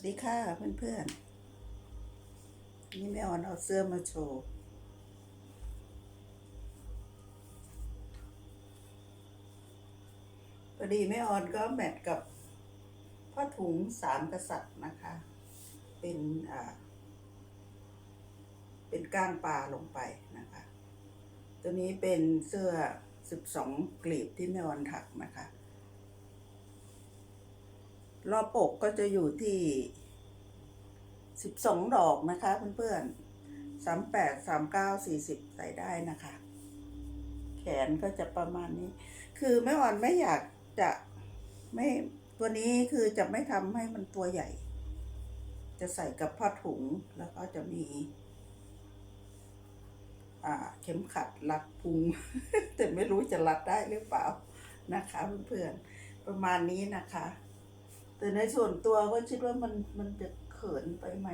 วัสดีค่ะเพื่อนๆ นี่แม่ออนเอาเสื้อมาโชว์ พอดีแม่ออนก็แมทกับผ้าถุงสามกษัตริย์นะคะ เป็นอ่า เป็นก้างปลาลงไปนะคะ ตัวนี้เป็นเสื้อสิบสองกลีบที่แม่ออนถักนะคะ รอบปกก็จะอยู่ที่สิบสองดอกนะคะเพื่อนๆสามแปดสามเก้าสี่สิบใส่ได้นะคะ แขนก็จะประมาณนี้ คือแม่อ่อนไม่อยากจะไม่ตัวนี้คือจะไม่ทำให้มันตัวใหญ่ จะใส่กับผ้าถุงแล้วก็จะมีอ่าเข็มขัดรัดพุง แต่ไม่รู้จะรัดได้หรือเปล่านะคะเพื่อนๆประมาณนี้นะคะ แต่ในส่วนตัวก็คิดว่ามันมันจะเขินไปไหม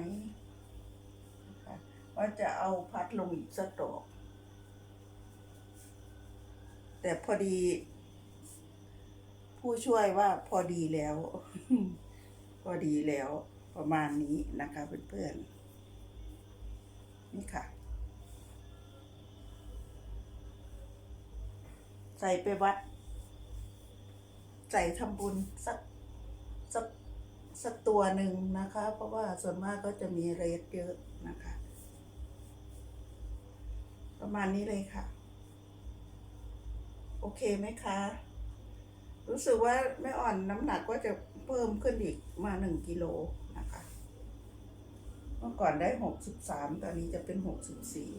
ว่าจะเอาพัดลงอีกสักดอก แต่พอดี ผู้ช่วยว่าพอดีแล้ว พอดีแล้วประมาณนี้นะคะเพื่อนๆนี่ค่ะ ใส่ไปวัด ใส่ทำบุญสัก สักตัวหนึ่งนะคะ เพราะว่าส่วนมากก็จะมีเรทเยอะนะคะ ประมาณนี้เลยค่ะ โอเคไหมคะ รู้สึกว่าแม่อ่อนน้ำหนักก็จะเพิ่มขึ้นอีกมาหนึ่งกิโลนะคะ เมื่อก่อนได้หกสิบสามตอนนี้จะเป็นหกสิบสี่